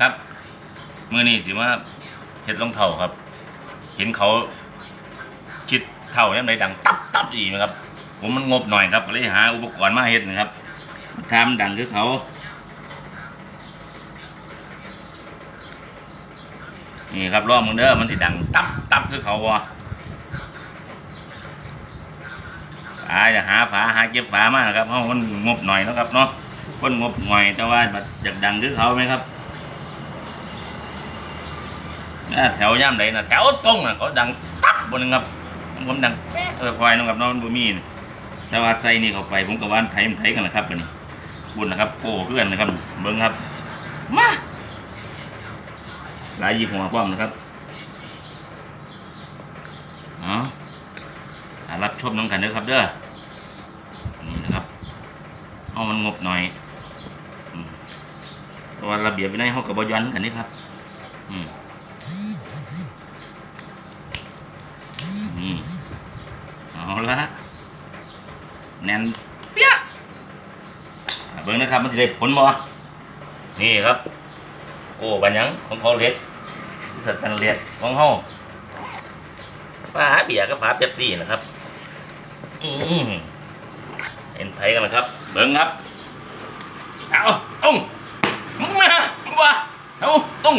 ครับ มือนี่สิว่าเฮ็ดรองเท้าครับ เห็นเขาชิดเท่ายังไงดังตับตับอีกนะครับ ผมมันงบหน่อยครับเลยหาอุปกรณ์มาเฮ็ดนะครับทำดังคือเขานี่ครับรอบมึงเด้อมันสิดังตับตับคือเขาวะฝาจะหาฝาหาเก็บฝามานะครับเพราะมันงบหน่อยเนาะครับเนาะคนงบหน่อยแต่ว่าอยากดังคือเขาไหมครับ น่าแถวย่ำไหนนะแถวตรงน่ะเขาดังตับบนนึงครับผมดังแป๊ะเออควายนาะครับน้องมันบ่มีนะแต่ว่าใส่นี่เข้าไป ผมกับว่านไทยมันไทยกันนะครับเป็นบุญนะครับโอ้เพื่อนนะครับ เบิ้งครับ มาหลายยี่ห้อป้อมนะครับเอาถ้ารับชมน้องกันเด้อครับ เด้อนี่นะครับเอามันงบหน่อยเพราะว่าระเบียบวินัยเขากับบย้อนกันนี่ครับ อืม นี่เอาละแน่นเปี้ยเบิ่งนะครับมันจะได้ผลบ่นี่ครับโอ้บันยังของเขาเล็ดสแตนเลสของเขาฝาเบียร์กับฝาเป๊ปซี่นะครับอืมเห็นไผกันนะครับ เบิ้งครับเอาต้องมาบ้าเอาต้อง